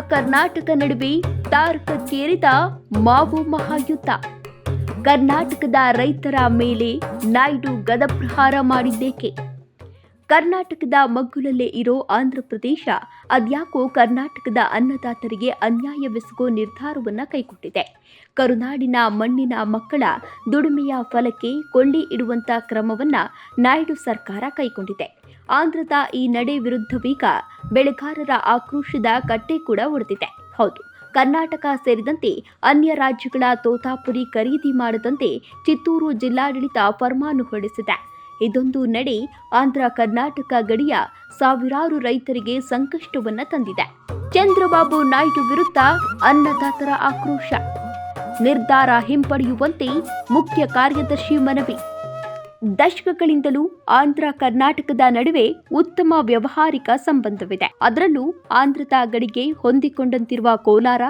ಕರ್ನಾಟಕ ನಡುವೆ ತಾರಕಕ್ಕೇರಿದ ಮಾವು ಮಹಾಯುದ್ಧ. ಕರ್ನಾಟಕದ ರೈತರ ಮೇಲೆ ನಾಯ್ಡು ಗದಪ್ರಹಾರ ಮಾಡಿದ್ದೇಕೆ? ಕರ್ನಾಟಕದ ಮಗ್ಗುಲಲ್ಲೇ ಇರೋ ಆಂಧ್ರಪ್ರದೇಶ ಅದ್ಯಾಕೋ ಕರ್ನಾಟಕದ ಅನ್ನದಾತರಿಗೆ ಅನ್ಯಾಯವೆಸಗೋ ನಿರ್ಧಾರವನ್ನ ಕೈಕೊಟ್ಟಿದೆ. ಕರುನಾಡಿನ ಮಣ್ಣಿನ ಮಕ್ಕಳ ದುಡಿಮೆಯ ಫಲಕ್ಕೆ ಕೊಂಡಿ ಇಡುವಂಥ ಕ್ರಮವನ್ನ ನಾಯ್ಡು ಸರ್ಕಾರ ಕೈಗೊಂಡಿದೆ. ಆಂಧ್ರದ ಈ ನಡೆ ವಿರುದ್ಧವೀಗ ಬೆಳೆಗಾರರ ಆಕ್ರೋಶದ ಕಟ್ಟೆ ಕೂಡ ಒಡೆದಿದೆ. ಹೌದು, ಕರ್ನಾಟಕ ಸೇರಿದಂತೆ ಅನ್ಯ ರಾಜ್ಯಗಳ ತೋತಾಪುರಿ ಖರೀದಿ ಮಾಡದಂತೆ ಚಿತ್ತೂರು ಜಿಲ್ಲಾಡಳಿತ ಫರ್ಮಾನು ಹೊರಡಿಸಿದೆ. ಇದೊಂದು ನಡೆ ಆಂಧ್ರ ಕರ್ನಾಟಕ ಗಡಿಯ ಸಾವಿರಾರು ರೈತರಿಗೆ ಸಂಕಷ್ಟವನ್ನ ತಂದಿದೆ. ಚಂದ್ರಬಾಬು ನಾಯ್ಡು ವಿರುದ್ಧ ಅನ್ನದಾತರ ಆಕ್ರೋಶ. ನಿರ್ಧಾರ ಹಿಂಪಡೆಯುವಂತೆ ಮುಖ್ಯ ಕಾರ್ಯದರ್ಶಿ ಮನವಿ. ದಶಕಗಳಿಂದಲೂ ಆಂಧ್ರ ಕರ್ನಾಟಕದ ನಡುವೆ ಉತ್ತಮ ವ್ಯವಹಾರಿಕ ಸಂಬಂಧವಿದೆ. ಅದರಲ್ಲೂ ಆಂಧ್ರದ ಗಡಿಗೆ ಹೊಂದಿಕೊಂಡಂತಿರುವ ಕೋಲಾರ,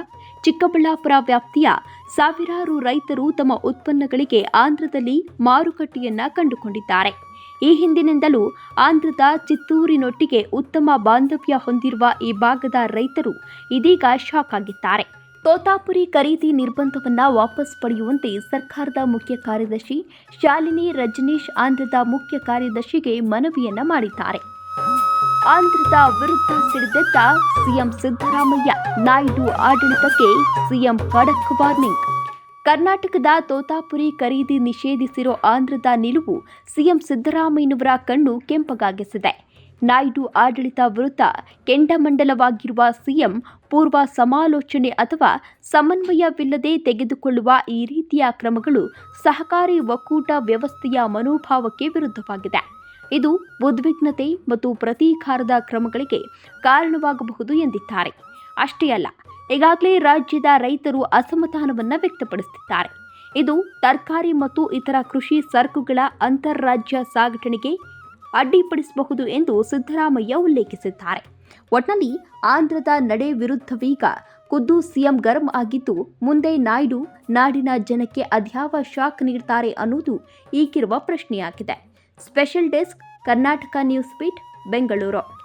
ಚಿಕ್ಕಬಳ್ಳಾಪುರ ವ್ಯಾಪ್ತಿಯ ಸಾವಿರಾರು ರೈತರು ತಮ್ಮ ಉತ್ಪನ್ನಗಳಿಗೆ ಆಂಧ್ರದಲ್ಲಿ ಮಾರುಕಟ್ಟೆಯನ್ನ ಕಂಡುಕೊಂಡಿದ್ದಾರೆ. ಈ ಹಿಂದಿನಿಂದಲೂ ಆಂಧ್ರದ ಚಿತ್ತೂರಿನೊಟ್ಟಿಗೆ ಉತ್ತಮ ಬಾಂಧವ್ಯ ಹೊಂದಿರುವ ಈ ಭಾಗದ ರೈತರು ಇದೀಗ ಶಾಕ್ ಆಗಿದ್ದಾರೆ. ತೋತಾಪುರಿ ಖರೀದಿ ನಿರ್ಬಂಧವನ್ನು ವಾಪಸ್ ಪಡೆಯುವಂತೆ ಸರ್ಕಾರದ ಮುಖ್ಯ ಕಾರ್ಯದರ್ಶಿ ಶಾಲಿನಿ ರಜನೀಶ್ ಆಂಧ್ರದ ಮುಖ್ಯ ಕಾರ್ಯದರ್ಶಿಗೆ ಮನವಿಯನ್ನ ಮಾಡಿದ್ದಾರೆ. ಆಂಧ್ರದ ವಿರುದ್ಧ ಸಿಡಿದೆದ್ದ ಸಿಎಂ ಸಿದ್ದರಾಮಯ್ಯ, ನಾಯ್ಡು ಆಡಳಿತಕ್ಕೆ ಸಿಎಂ ಖಡಕ್ ವಾರ್ನಿಂಗ್. ಕರ್ನಾಟಕದ ತೋತಾಪುರಿ ಖರೀದಿ ನಿಷೇಧಿಸಿರೋ ಆಂಧ್ರದ ನಿಲುವು ಸಿಎಂ ಸಿದ್ದರಾಮಯ್ಯನವರ ಕಣ್ಣು ಕೆಂಪಗಾಗಿಸಿದೆ. ನಾಯ್ಡು ಆಡಳಿತ ವಿರುದ್ಧ ಕೆಂಡಮಂಡಲವಾಗಿರುವ ಸಿಎಂ ಪೂರ್ವ ಸಮಾಲೋಚನೆ ಅಥವಾ ಸಮನ್ವಯವಿಲ್ಲದೆ ತೆಗೆದುಕೊಳ್ಳುವ ಈ ರೀತಿಯ ಕ್ರಮಗಳು ಸಹಕಾರಿ ಒಕ್ಕೂಟ ವ್ಯವಸ್ಥೆಯ ಮನೋಭಾವಕ್ಕೆ ವಿರುದ್ಧವಾಗಿದೆ. ಇದು ಉದ್ವಿಗ್ನತೆ ಮತ್ತು ಪ್ರತೀಕಾರದ ಕ್ರಮಗಳಿಗೆ ಕಾರಣವಾಗಬಹುದು ಎಂದಿದ್ದಾರೆ. ಅಷ್ಟೇ ಅಲ್ಲ, ಈಗಾಗಲೇ ರಾಜ್ಯದ ರೈತರು ಅಸಮಾಧಾನವನ್ನು ವ್ಯಕ್ತಪಡಿಸುತ್ತಿದ್ದಾರೆ. ಇದು ತರಕಾರಿ ಮತ್ತು ಇತರ ಕೃಷಿ ಸರಕುಗಳ ಅಂತಾರಾಜ್ಯ ಸಾಗಣೆಗೆ ಅಡ್ಡಿಪಡಿಸಬಹುದು ಎಂದು ಸಿದ್ದರಾಮಯ್ಯ ಉಲ್ಲೇಖಿಸಿದ್ದಾರೆ. ಒಟ್ನಲ್ಲಿ ಆಂಧ್ರದ ನಡೆ ವಿರುದ್ಧವೀಗ ಖುದ್ದು ಸಿಎಂ ಗರಂ ಆಗಿದ್ದು, ಮುಂದೆ ನಾಯ್ಡು ನಾಡಿನ ಜನಕ್ಕೆ ಅದ್ಯಾವ ಶಾಕ್ ನೀಡ್ತಾರೆ ಅನ್ನೋದು ಈಗಿರುವ ಪ್ರಶ್ನೆಯಾಗಿದೆ. Special desk Karnataka news beat Bengaluru.